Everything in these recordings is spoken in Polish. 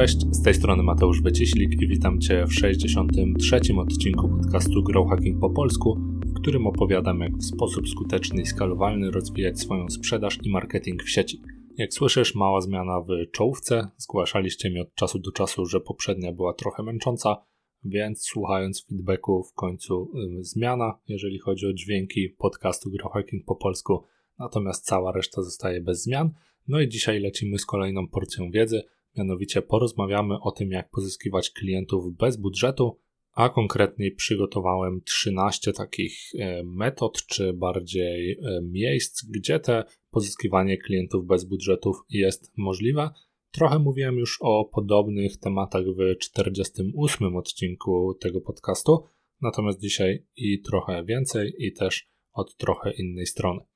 Cześć, z tej strony Mateusz Wyciślik i witam Cię w 63. odcinku podcastu Grow Hacking po polsku, w którym opowiadam jak w sposób skuteczny i skalowalny rozwijać swoją sprzedaż i marketing w sieci. Jak słyszysz, mała zmiana w czołówce. Zgłaszaliście mi od czasu do czasu, że poprzednia była trochę męcząca, więc słuchając feedbacku w końcu yy, zmiana, jeżeli chodzi o dźwięki podcastu Grow Hacking po polsku, natomiast cała reszta zostaje bez zmian. No i dzisiaj lecimy z kolejną porcją wiedzy – Mianowicie porozmawiamy o tym, jak pozyskiwać klientów bez budżetu, a konkretniej przygotowałem 13 takich e, metod, czy bardziej e, miejsc, gdzie te pozyskiwanie klientów bez budżetów jest możliwe. Trochę mówiłem już o podobnych tematach w 48 odcinku tego podcastu, natomiast dzisiaj i trochę więcej, i też od trochę innej strony.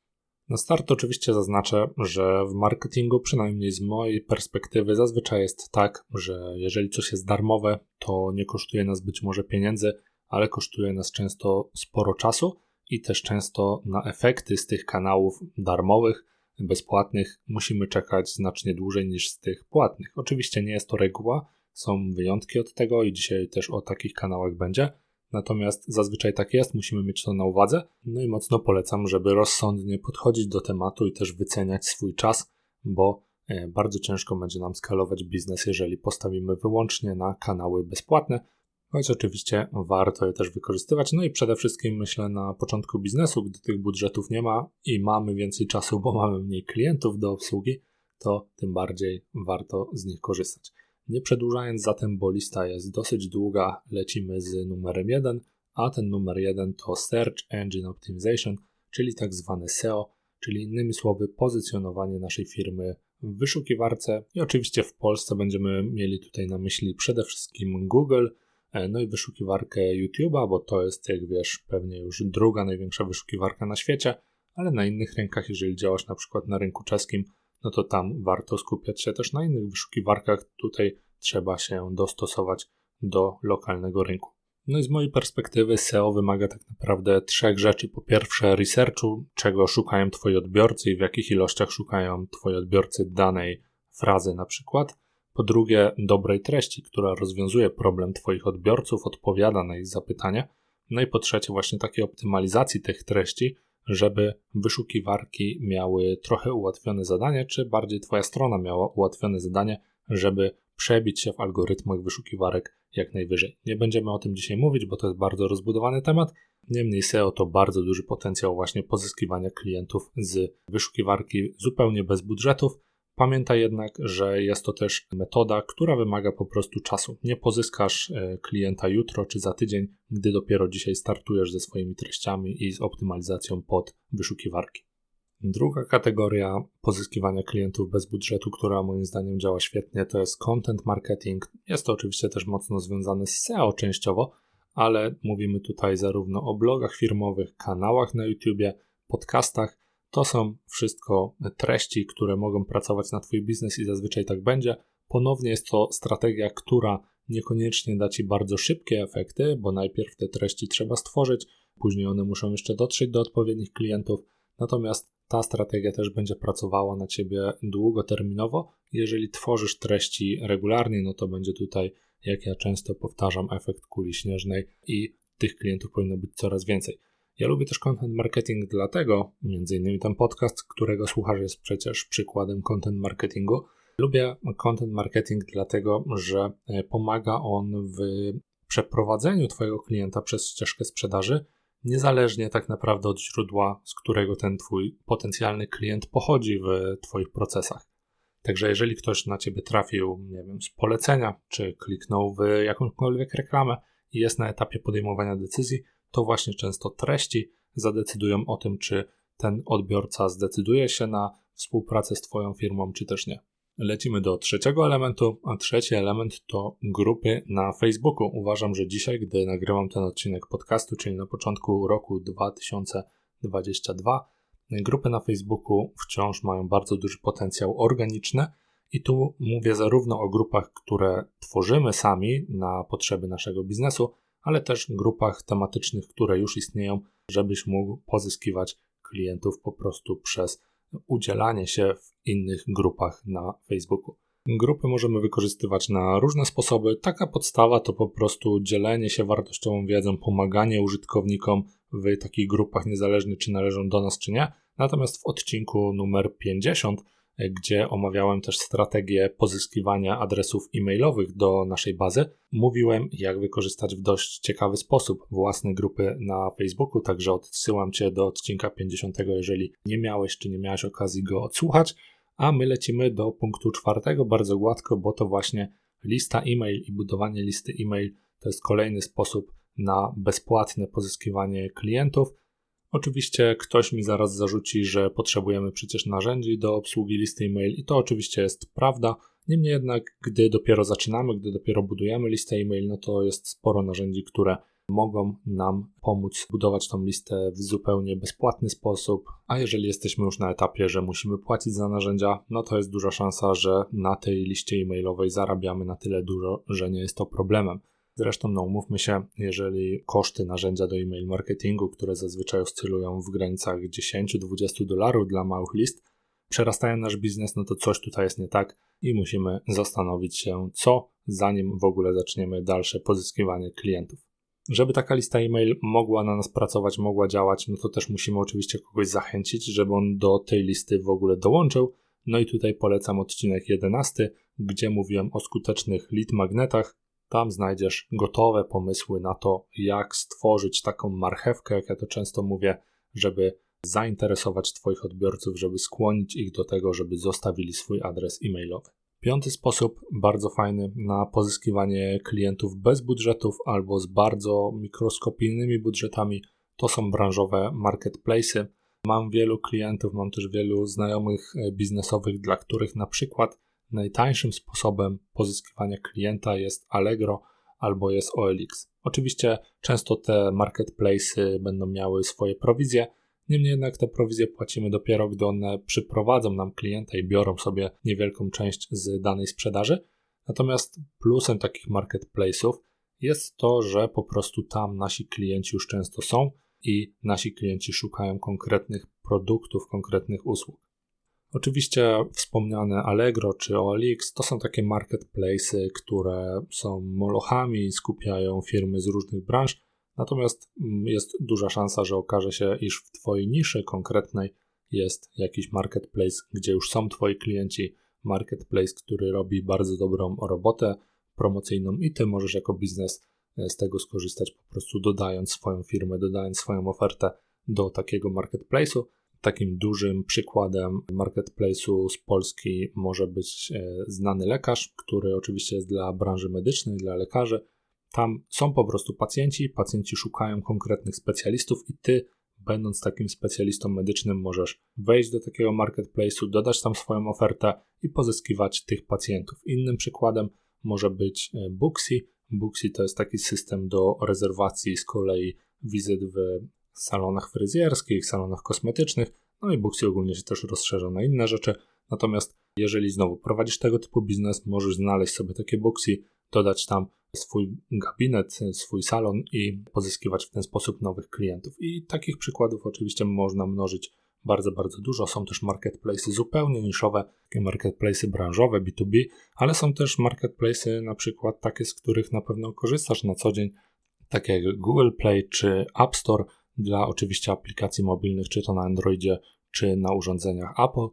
Na start oczywiście zaznaczę, że w marketingu, przynajmniej z mojej perspektywy, zazwyczaj jest tak, że jeżeli coś jest darmowe, to nie kosztuje nas być może pieniędzy, ale kosztuje nas często sporo czasu i też często na efekty z tych kanałów darmowych, bezpłatnych musimy czekać znacznie dłużej niż z tych płatnych. Oczywiście nie jest to reguła, są wyjątki od tego i dzisiaj też o takich kanałach będzie Natomiast zazwyczaj tak jest, musimy mieć to na uwadze. No i mocno polecam, żeby rozsądnie podchodzić do tematu i też wyceniać swój czas, bo e, bardzo ciężko będzie nam skalować biznes, jeżeli postawimy wyłącznie na kanały bezpłatne, choć oczywiście warto je też wykorzystywać. No i przede wszystkim myślę na początku biznesu, gdy tych budżetów nie ma i mamy więcej czasu, bo mamy mniej klientów do obsługi, to tym bardziej warto z nich korzystać. Nie przedłużając zatem, bo lista jest dosyć długa, lecimy z numerem 1, a ten numer 1 to Search Engine Optimization, czyli tak zwane SEO, czyli innymi słowy pozycjonowanie naszej firmy w wyszukiwarce i oczywiście w Polsce będziemy mieli tutaj na myśli przede wszystkim Google, e, no i wyszukiwarkę YouTube'a, bo to jest, jak wiesz, pewnie już druga największa wyszukiwarka na świecie, ale na innych rynkach, jeżeli działasz na przykład na rynku czeskim, no to tam warto skupiać się też na innych wyszukiwarkach. Tutaj trzeba się dostosować do lokalnego rynku. No i z mojej perspektywy SEO wymaga tak naprawdę trzech rzeczy. Po pierwsze, researchu, czego szukają Twoi odbiorcy i w jakich ilościach szukają Twoi odbiorcy danej frazy na przykład. Po drugie, dobrej treści, która rozwiązuje problem Twoich odbiorców, odpowiada na ich zapytania. No i po trzecie, właśnie takiej optymalizacji tych treści, żeby wyszukiwarki miały trochę ułatwione zadanie, czy bardziej Twoja strona miała ułatwione zadanie, żeby przebić się w algorytmach wyszukiwarek jak najwyżej. Nie będziemy o tym dzisiaj mówić, bo to jest bardzo rozbudowany temat. Niemniej SEO to bardzo duży potencjał właśnie pozyskiwania klientów z wyszukiwarki zupełnie bez budżetów. Pamiętaj jednak, że jest to też metoda, która wymaga po prostu czasu. Nie pozyskasz e, klienta jutro czy za tydzień, gdy dopiero dzisiaj startujesz ze swoimi treściami i z optymalizacją pod wyszukiwarki. Druga kategoria pozyskiwania klientów bez budżetu, która moim zdaniem działa świetnie, to jest content marketing. Jest to oczywiście też mocno związane z SEO częściowo, ale mówimy tutaj zarówno o blogach firmowych, kanałach na YouTubie, podcastach, to są wszystko treści, które mogą pracować na Twój biznes i zazwyczaj tak będzie. Ponownie jest to strategia, która niekoniecznie da Ci bardzo szybkie efekty, bo najpierw te treści trzeba stworzyć, później one muszą jeszcze dotrzeć do odpowiednich klientów. Natomiast ta strategia też będzie pracowała na Ciebie długoterminowo. Jeżeli tworzysz treści regularnie, no to będzie tutaj, jak ja często powtarzam, efekt kuli śnieżnej i tych klientów powinno być coraz więcej. Ja lubię też content marketing dlatego, między innymi ten podcast, którego słuchasz jest przecież przykładem content marketingu. Lubię content marketing dlatego, że e, pomaga on w przeprowadzeniu Twojego klienta przez ścieżkę sprzedaży, niezależnie tak naprawdę od źródła, z którego ten Twój potencjalny klient pochodzi w Twoich procesach. Także jeżeli ktoś na Ciebie trafił, nie wiem, z polecenia, czy kliknął w jakąkolwiek reklamę i jest na etapie podejmowania decyzji, to właśnie często treści zadecydują o tym, czy ten odbiorca zdecyduje się na współpracę z Twoją firmą, czy też nie. Lecimy do trzeciego elementu, a trzeci element to grupy na Facebooku. Uważam, że dzisiaj, gdy nagrywam ten odcinek podcastu, czyli na początku roku 2022, grupy na Facebooku wciąż mają bardzo duży potencjał organiczny. I tu mówię zarówno o grupach, które tworzymy sami na potrzeby naszego biznesu, ale też grupach tematycznych, które już istnieją, żebyś mógł pozyskiwać klientów po prostu przez udzielanie się w innych grupach na Facebooku. Grupy możemy wykorzystywać na różne sposoby. Taka podstawa to po prostu dzielenie się wartościową wiedzą, pomaganie użytkownikom w takich grupach, niezależnie czy należą do nas, czy nie. Natomiast w odcinku numer 50, gdzie omawiałem też strategię pozyskiwania adresów e-mailowych do naszej bazy, mówiłem, jak wykorzystać w dość ciekawy sposób własne grupy na Facebooku. Także odsyłam Cię do odcinka 50, jeżeli nie miałeś czy nie miałeś okazji go odsłuchać. A my lecimy do punktu czwartego bardzo gładko, bo to właśnie lista e-mail i budowanie listy e-mail to jest kolejny sposób na bezpłatne pozyskiwanie klientów. Oczywiście ktoś mi zaraz zarzuci, że potrzebujemy przecież narzędzi do obsługi listy e-mail i to oczywiście jest prawda. Niemniej jednak, gdy dopiero zaczynamy, gdy dopiero budujemy listę e-mail, no to jest sporo narzędzi, które mogą nam pomóc budować tą listę w zupełnie bezpłatny sposób, a jeżeli jesteśmy już na etapie, że musimy płacić za narzędzia, no to jest duża szansa, że na tej liście e-mailowej zarabiamy na tyle dużo, że nie jest to problemem. Zresztą, no umówmy się, jeżeli koszty narzędzia do e-mail marketingu, które zazwyczaj oscylują w granicach 10-20 dolarów dla małych list, przerastają nasz biznes, no to coś tutaj jest nie tak i musimy zastanowić się, co zanim w ogóle zaczniemy dalsze pozyskiwanie klientów. Żeby taka lista e-mail mogła na nas pracować, mogła działać, no to też musimy oczywiście kogoś zachęcić, żeby on do tej listy w ogóle dołączył. No i tutaj polecam odcinek 11, gdzie mówiłem o skutecznych lead magnetach. Tam znajdziesz gotowe pomysły na to, jak stworzyć taką marchewkę, jak ja to często mówię, żeby zainteresować Twoich odbiorców, żeby skłonić ich do tego, żeby zostawili swój adres e-mailowy. Piąty sposób, bardzo fajny na pozyskiwanie klientów bez budżetów albo z bardzo mikroskopijnymi budżetami, to są branżowe marketplace. Mam wielu klientów, mam też wielu znajomych e, biznesowych, dla których na przykład najtańszym sposobem pozyskiwania klienta jest Allegro albo jest OLX. Oczywiście często te marketplace będą miały swoje prowizje, Niemniej jednak te prowizje płacimy dopiero, gdy one przyprowadzą nam klienta i biorą sobie niewielką część z danej sprzedaży. Natomiast plusem takich marketplace'ów jest to, że po prostu tam nasi klienci już często są i nasi klienci szukają konkretnych produktów, konkretnych usług. Oczywiście wspomniane Allegro czy OLX to są takie marketplace'y, które są molochami, skupiają firmy z różnych branż, Natomiast mm, jest duża szansa, że okaże się, iż w Twojej niszy konkretnej jest jakiś marketplace, gdzie już są Twoi klienci, marketplace, który robi bardzo dobrą robotę promocyjną i Ty możesz jako biznes e, z tego skorzystać, po prostu dodając swoją firmę, dodając swoją ofertę do takiego marketplace'u. Takim dużym przykładem marketplace'u z Polski może być e, znany lekarz, który oczywiście jest dla branży medycznej, dla lekarzy, tam są po prostu pacjenci, pacjenci szukają konkretnych specjalistów i ty, będąc takim specjalistą medycznym, możesz wejść do takiego marketplace'u, dodać tam swoją ofertę i pozyskiwać tych pacjentów. Innym przykładem może być e, Booksy. Booksy to jest taki system do rezerwacji z kolei wizyt w salonach fryzjerskich, salonach kosmetycznych. No i Booksy ogólnie się też rozszerza na inne rzeczy. Natomiast jeżeli znowu prowadzisz tego typu biznes, możesz znaleźć sobie takie Booksy, dodać tam swój gabinet, swój salon i pozyskiwać w ten sposób nowych klientów. I takich przykładów oczywiście można mnożyć bardzo, bardzo dużo. Są też marketplace zupełnie niszowe, takie marketplace branżowe, B2B, ale są też marketplace na przykład takie, z których na pewno korzystasz na co dzień, takie jak Google Play czy App Store dla oczywiście aplikacji mobilnych, czy to na Androidzie, czy na urządzeniach Apple.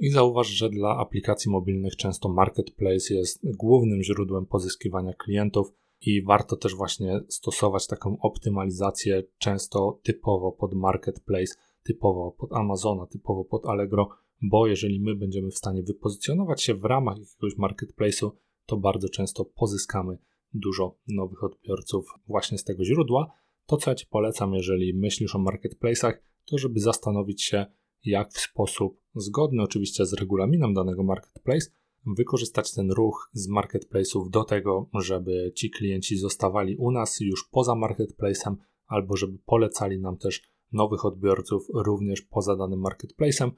I zauważ, że dla aplikacji mobilnych często marketplace jest głównym źródłem pozyskiwania klientów i warto też właśnie stosować taką optymalizację często typowo pod marketplace, typowo pod Amazona, typowo pod Allegro, bo jeżeli my będziemy w stanie wypozycjonować się w ramach jakiegoś marketplace'u, to bardzo często pozyskamy dużo nowych odbiorców właśnie z tego źródła. To, co ja Ci polecam, jeżeli myślisz o marketplace'ach, to żeby zastanowić się, jak w sposób zgodny oczywiście z regulaminem danego marketplace wykorzystać ten ruch z marketplace'ów do tego, żeby ci klienci zostawali u nas już poza marketplace'em albo żeby polecali nam też nowych odbiorców również poza danym marketplace'em,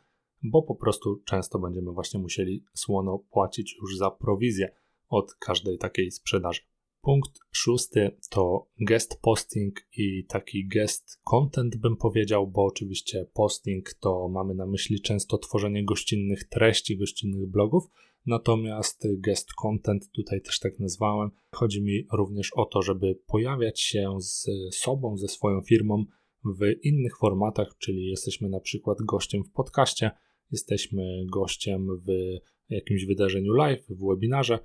bo po prostu często będziemy właśnie musieli słono płacić już za prowizję od każdej takiej sprzedaży. Punkt szósty to guest posting i taki guest content bym powiedział, bo oczywiście posting to mamy na myśli często tworzenie gościnnych treści, gościnnych blogów, Natomiast guest content, tutaj też tak nazwałem, chodzi mi również o to, żeby pojawiać się z sobą, ze swoją firmą w innych formatach, czyli jesteśmy na przykład gościem w podcaście, jesteśmy gościem w jakimś wydarzeniu live, w webinarze.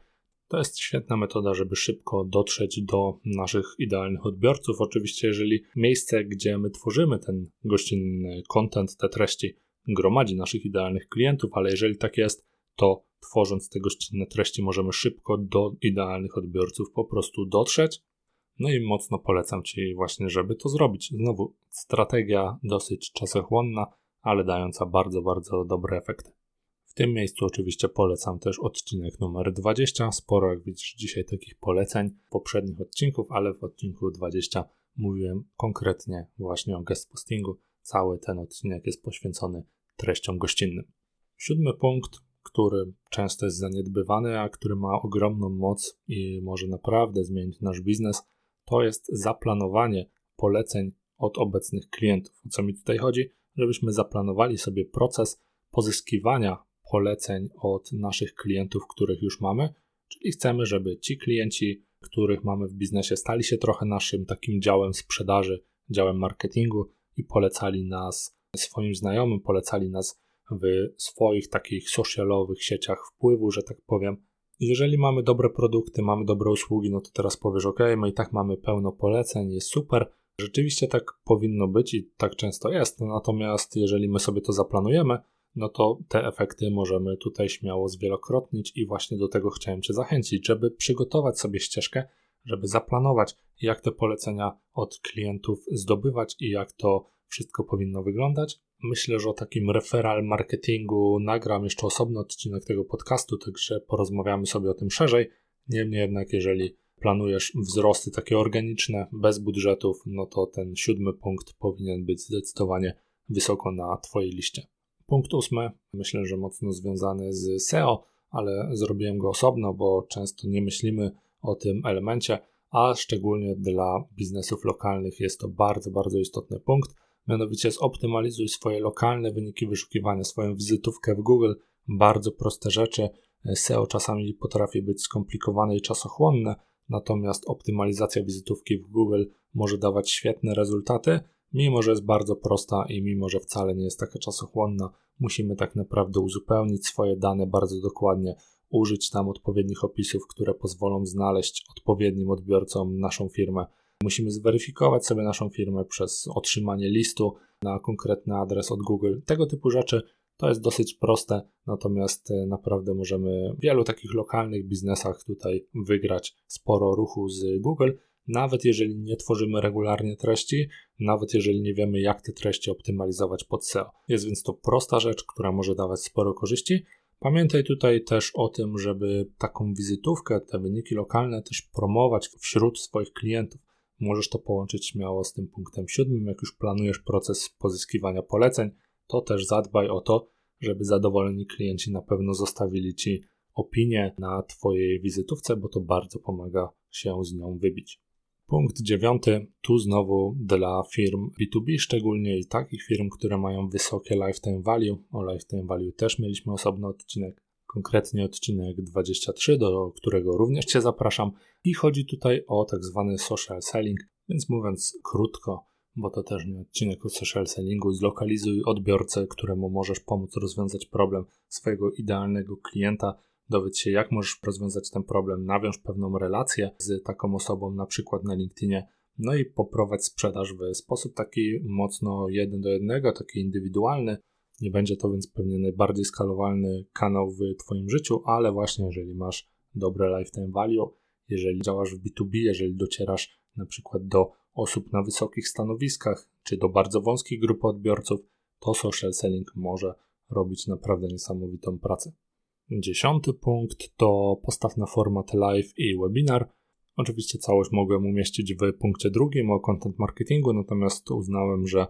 To jest świetna metoda, żeby szybko dotrzeć do naszych idealnych odbiorców. Oczywiście, jeżeli miejsce, gdzie my tworzymy ten gościnny content, te treści, gromadzi naszych idealnych klientów, ale jeżeli tak jest, to tworząc te gościnne treści możemy szybko do idealnych odbiorców po prostu dotrzeć. No i mocno polecam Ci właśnie, żeby to zrobić. Znowu strategia dosyć czasochłonna, ale dająca bardzo, bardzo dobre efekty. W tym miejscu oczywiście polecam też odcinek numer 20. Sporo, jak widzisz, dzisiaj takich poleceń poprzednich odcinków, ale w odcinku 20 mówiłem konkretnie właśnie o guest postingu. Cały ten odcinek jest poświęcony treściom gościnnym. Siódmy punkt, który często jest zaniedbywany, a który ma ogromną moc i może naprawdę zmienić nasz biznes, to jest zaplanowanie poleceń od obecnych klientów. O co mi tutaj chodzi? Żebyśmy zaplanowali sobie proces pozyskiwania poleceń od naszych klientów, których już mamy, czyli chcemy, żeby ci klienci, których mamy w biznesie, stali się trochę naszym takim działem sprzedaży, działem marketingu i polecali nas swoim znajomym, polecali nas w swoich takich socialowych sieciach wpływu, że tak powiem. Jeżeli mamy dobre produkty, mamy dobre usługi, no to teraz powiesz, ok, my i tak mamy pełno poleceń, jest super. Rzeczywiście tak powinno być i tak często jest. Natomiast jeżeli my sobie to zaplanujemy, no to te efekty możemy tutaj śmiało zwielokrotnić i właśnie do tego chciałem Cię zachęcić, żeby przygotować sobie ścieżkę, żeby zaplanować, jak te polecenia od klientów zdobywać i jak to wszystko powinno wyglądać. Myślę, że o takim referral marketingu nagram jeszcze osobny odcinek tego podcastu, także porozmawiamy sobie o tym szerzej. Niemniej jednak, jeżeli planujesz wzrosty takie organiczne, bez budżetów, no to ten siódmy punkt powinien być zdecydowanie wysoko na Twojej liście. Punkt ósmy, myślę, że mocno związany z SEO, ale zrobiłem go osobno, bo często nie myślimy o tym elemencie, a szczególnie dla biznesów lokalnych jest to bardzo, bardzo istotny punkt. Mianowicie zoptymalizuj swoje lokalne wyniki wyszukiwania, swoją wizytówkę w Google. Bardzo proste rzeczy. SEO czasami potrafi być skomplikowane i czasochłonne, natomiast optymalizacja wizytówki w Google może dawać świetne rezultaty Mimo, że jest bardzo prosta i mimo, że wcale nie jest taka czasochłonna, musimy tak naprawdę uzupełnić swoje dane bardzo dokładnie, użyć tam odpowiednich opisów, które pozwolą znaleźć odpowiednim odbiorcom naszą firmę. Musimy zweryfikować sobie naszą firmę przez otrzymanie listu na konkretny adres od Google. Tego typu rzeczy to jest dosyć proste, natomiast e, naprawdę możemy w wielu takich lokalnych biznesach tutaj wygrać sporo ruchu z Google nawet jeżeli nie tworzymy regularnie treści, nawet jeżeli nie wiemy, jak te treści optymalizować pod SEO. Jest więc to prosta rzecz, która może dawać sporo korzyści. Pamiętaj tutaj też o tym, żeby taką wizytówkę, te wyniki lokalne też promować wśród swoich klientów. Możesz to połączyć śmiało z tym punktem siódmym. Jak już planujesz proces pozyskiwania poleceń, to też zadbaj o to, żeby zadowoleni klienci na pewno zostawili Ci opinię na Twojej wizytówce, bo to bardzo pomaga się z nią wybić. Punkt dziewiąty, tu znowu dla firm B2B, szczególnie i takich firm, które mają wysokie lifetime value. O lifetime value też mieliśmy osobny odcinek, konkretnie odcinek 23, do którego również Cię zapraszam. I chodzi tutaj o tak zwany social selling, więc mówiąc krótko, bo to też nie odcinek o social sellingu, zlokalizuj odbiorcę, któremu możesz pomóc rozwiązać problem swojego idealnego klienta dowiedz się, jak możesz rozwiązać ten problem, nawiąż pewną relację z taką osobą, na przykład na LinkedInie, no i poprowadź sprzedaż w sposób taki mocno jeden do jednego, taki indywidualny. Nie będzie to więc pewnie najbardziej skalowalny kanał w Twoim życiu, ale właśnie jeżeli masz dobre lifetime value, jeżeli działasz w B2B, jeżeli docierasz na przykład do osób na wysokich stanowiskach, czy do bardzo wąskich grup odbiorców, to social selling może robić naprawdę niesamowitą pracę. Dziesiąty punkt to postaw na format live i webinar. Oczywiście całość mogłem umieścić w punkcie drugim o content marketingu, natomiast uznałem, że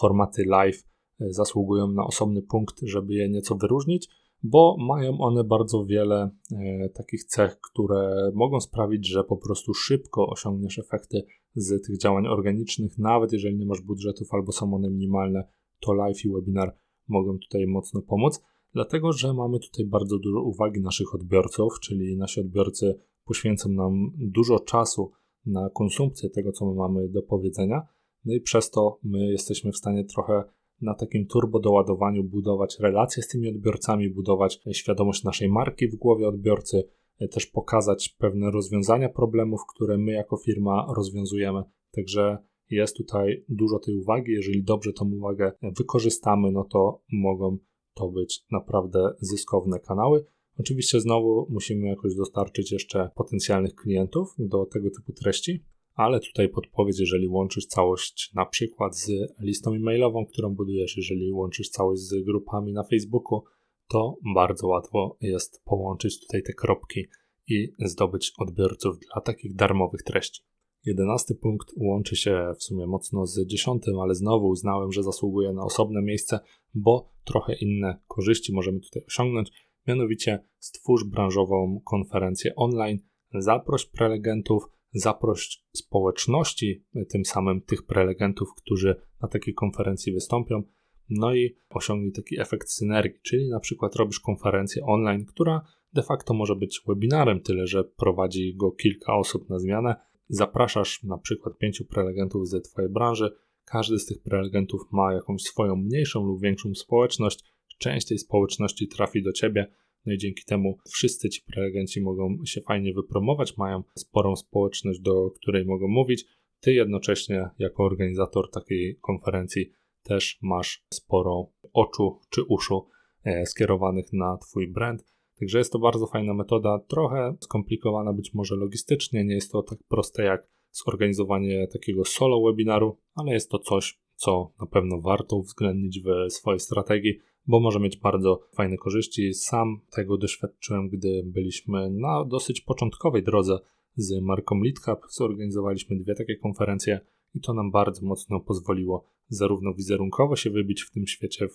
formaty live e, zasługują na osobny punkt, żeby je nieco wyróżnić, bo mają one bardzo wiele e, takich cech, które mogą sprawić, że po prostu szybko osiągniesz efekty z tych działań organicznych, nawet jeżeli nie masz budżetów albo są one minimalne, to live i webinar mogą tutaj mocno pomóc. Dlatego, że mamy tutaj bardzo dużo uwagi naszych odbiorców, czyli nasi odbiorcy poświęcą nam dużo czasu na konsumpcję tego, co my mamy do powiedzenia, no i przez to my jesteśmy w stanie trochę na takim turbo doładowaniu budować relacje z tymi odbiorcami, budować świadomość naszej marki w głowie odbiorcy, też pokazać pewne rozwiązania problemów, które my jako firma rozwiązujemy. Także jest tutaj dużo tej uwagi. Jeżeli dobrze tą uwagę wykorzystamy, no to mogą to być naprawdę zyskowne kanały. Oczywiście znowu musimy jakoś dostarczyć jeszcze potencjalnych klientów do tego typu treści, ale tutaj podpowiedź, jeżeli łączysz całość na przykład z listą e-mailową, którą budujesz, jeżeli łączysz całość z grupami na Facebooku, to bardzo łatwo jest połączyć tutaj te kropki i zdobyć odbiorców dla takich darmowych treści. Jedenasty punkt łączy się w sumie mocno z dziesiątym, ale znowu uznałem, że zasługuje na osobne miejsce, bo trochę inne korzyści możemy tutaj osiągnąć. Mianowicie stwórz branżową konferencję online, zaproś prelegentów, zaproś społeczności, tym samym tych prelegentów, którzy na takiej konferencji wystąpią, no i osiągnij taki efekt synergii, czyli na przykład robisz konferencję online, która de facto może być webinarem, tyle że prowadzi go kilka osób na zmianę. Zapraszasz na przykład pięciu prelegentów ze Twojej branży. Każdy z tych prelegentów ma jakąś swoją mniejszą lub większą społeczność. Część tej społeczności trafi do Ciebie, no i dzięki temu wszyscy ci prelegenci mogą się fajnie wypromować, mają sporą społeczność, do której mogą mówić. Ty jednocześnie, jako organizator takiej konferencji, też masz sporo oczu czy uszu e, skierowanych na Twój brand. Także jest to bardzo fajna metoda, trochę skomplikowana być może logistycznie, nie jest to tak proste jak zorganizowanie takiego solo webinaru, ale jest to coś, co na pewno warto uwzględnić w swojej strategii, bo może mieć bardzo fajne korzyści. Sam tego doświadczyłem, gdy byliśmy na dosyć początkowej drodze z marką LeadCap. Zorganizowaliśmy dwie takie konferencje i to nam bardzo mocno pozwoliło zarówno wizerunkowo się wybić w tym świecie i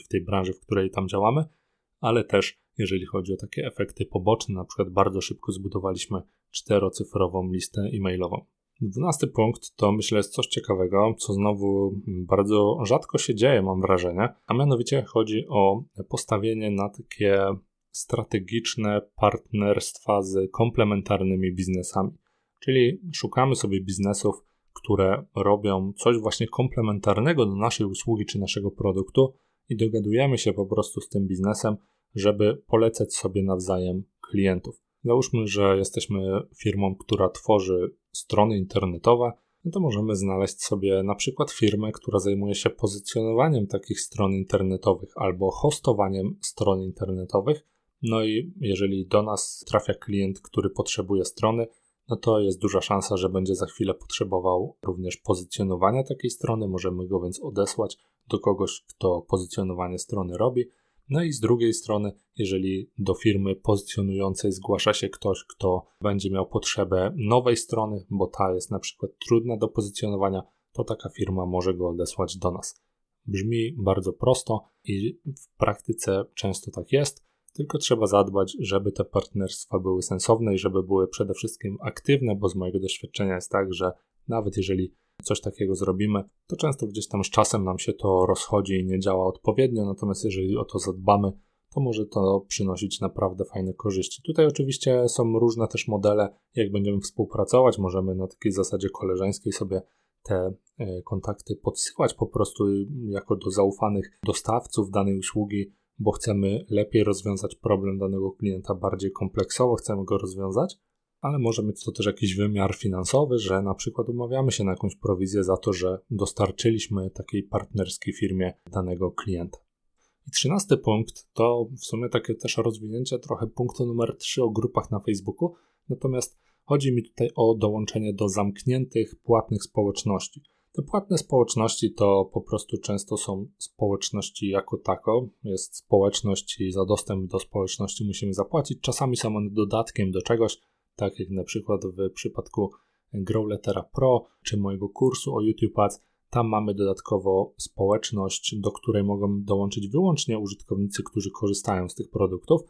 w, w tej branży, w której tam działamy, ale też jeżeli chodzi o takie efekty poboczne, na przykład bardzo szybko zbudowaliśmy czterocyfrową listę e-mailową. Dwunasty punkt to myślę jest coś ciekawego, co znowu bardzo rzadko się dzieje, mam wrażenie, a mianowicie chodzi o postawienie na takie strategiczne partnerstwa z komplementarnymi biznesami. Czyli szukamy sobie biznesów, które robią coś właśnie komplementarnego do naszej usługi czy naszego produktu i dogadujemy się po prostu z tym biznesem, żeby polecać sobie nawzajem klientów. Załóżmy, że jesteśmy firmą, która tworzy strony internetowe, no to możemy znaleźć sobie na przykład firmę, która zajmuje się pozycjonowaniem takich stron internetowych albo hostowaniem stron internetowych. No i jeżeli do nas trafia klient, który potrzebuje strony, no to jest duża szansa, że będzie za chwilę potrzebował również pozycjonowania takiej strony. Możemy go więc odesłać do kogoś, kto pozycjonowanie strony robi. No i z drugiej strony, jeżeli do firmy pozycjonującej zgłasza się ktoś, kto będzie miał potrzebę nowej strony, bo ta jest na przykład trudna do pozycjonowania, to taka firma może go odesłać do nas. Brzmi bardzo prosto i w praktyce często tak jest, tylko trzeba zadbać, żeby te partnerstwa były sensowne i żeby były przede wszystkim aktywne, bo z mojego doświadczenia jest tak, że nawet jeżeli coś takiego zrobimy, to często gdzieś tam z czasem nam się to rozchodzi i nie działa odpowiednio, natomiast jeżeli o to zadbamy, to może to przynosić naprawdę fajne korzyści. Tutaj oczywiście są różne też modele, jak będziemy współpracować. Możemy na takiej zasadzie koleżeńskiej sobie te e, kontakty podsyłać po prostu jako do zaufanych dostawców danej usługi, bo chcemy lepiej rozwiązać problem danego klienta bardziej kompleksowo, chcemy go rozwiązać ale może mieć to też jakiś wymiar finansowy, że na przykład umawiamy się na jakąś prowizję za to, że dostarczyliśmy takiej partnerskiej firmie danego klienta. I trzynasty punkt to w sumie takie też rozwinięcie trochę punktu numer 3 o grupach na Facebooku, natomiast chodzi mi tutaj o dołączenie do zamkniętych, płatnych społeczności. Te płatne społeczności to po prostu często są społeczności jako tako. Jest społeczność i za dostęp do społeczności musimy zapłacić. Czasami są one dodatkiem do czegoś, tak jak na przykład w przypadku Growlettera Pro czy mojego kursu o YouTube Ads. Tam mamy dodatkowo społeczność, do której mogą dołączyć wyłącznie użytkownicy, którzy korzystają z tych produktów.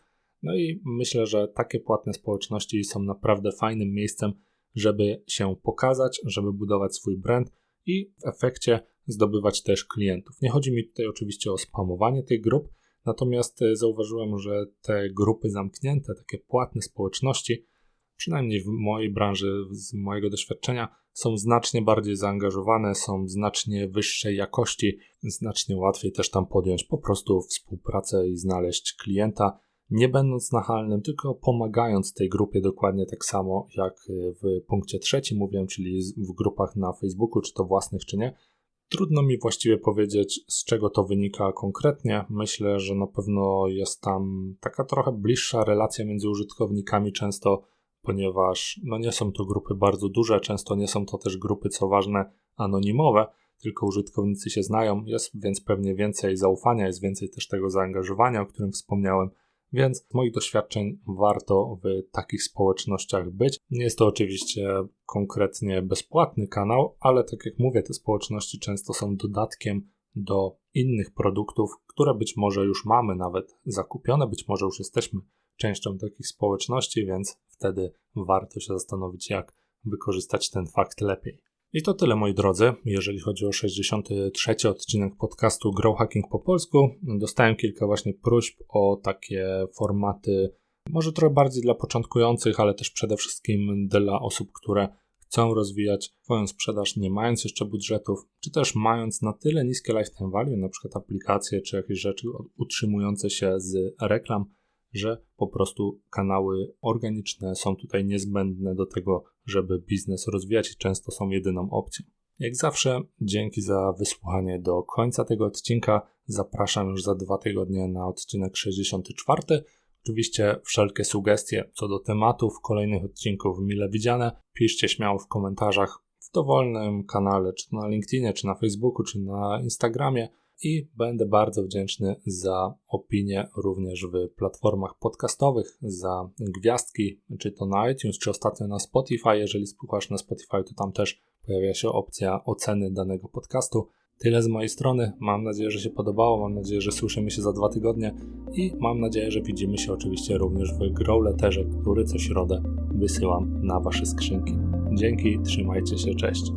No i myślę, że takie płatne społeczności są naprawdę fajnym miejscem, żeby się pokazać, żeby budować swój brand i w efekcie zdobywać też klientów. Nie chodzi mi tutaj oczywiście o spamowanie tych grup, Natomiast e, zauważyłem, że te grupy zamknięte, takie płatne społeczności, przynajmniej w mojej branży, z mojego doświadczenia, są znacznie bardziej zaangażowane, są znacznie wyższej jakości, znacznie łatwiej też tam podjąć po prostu współpracę i znaleźć klienta, nie będąc nachalnym, tylko pomagając tej grupie dokładnie tak samo jak w punkcie trzecim mówiłem, czyli w grupach na Facebooku, czy to własnych, czy nie. Trudno mi właściwie powiedzieć, z czego to wynika konkretnie. Myślę, że na pewno jest tam taka trochę bliższa relacja między użytkownikami, często ponieważ no nie są to grupy bardzo duże, często nie są to też grupy, co ważne, anonimowe, tylko użytkownicy się znają, jest więc pewnie więcej zaufania, jest więcej też tego zaangażowania, o którym wspomniałem. Więc z moich doświadczeń warto w takich społecznościach być. Nie jest to oczywiście konkretnie bezpłatny kanał, ale tak jak mówię, te społeczności często są dodatkiem do innych produktów, które być może już mamy nawet zakupione, być może już jesteśmy częścią takich społeczności, więc wtedy warto się zastanowić, jak wykorzystać ten fakt lepiej. I to tyle, moi drodzy, jeżeli chodzi o 63 odcinek podcastu Grow Hacking po polsku. Dostałem kilka właśnie próśb o takie formaty, może trochę bardziej dla początkujących, ale też przede wszystkim dla osób, które chcą rozwijać swoją sprzedaż, nie mając jeszcze budżetów, czy też mając na tyle niskie lifetime value, na przykład aplikacje czy jakieś rzeczy utrzymujące się z reklam, że po prostu kanały organiczne są tutaj niezbędne do tego, żeby biznes rozwijać i często są jedyną opcją. Jak zawsze, dzięki za wysłuchanie do końca tego odcinka. Zapraszam już za dwa tygodnie na odcinek 64. Oczywiście wszelkie sugestie co do tematów kolejnych odcinków mile widziane. Piszcie śmiało w komentarzach w dowolnym kanale, czy to na LinkedInie, czy na Facebooku, czy na Instagramie i będę bardzo wdzięczny za opinie również w platformach podcastowych, za gwiazdki, czy to na iTunes, czy ostatnio na Spotify. Jeżeli słuchasz na Spotify, to tam też pojawia się opcja oceny danego podcastu. Tyle z mojej strony. Mam nadzieję, że się podobało. Mam nadzieję, że słyszymy się za dwa tygodnie i mam nadzieję, że widzimy się oczywiście również w Growletterze, który co środę wysyłam na Wasze skrzynki. Dzięki, trzymajcie się, cześć.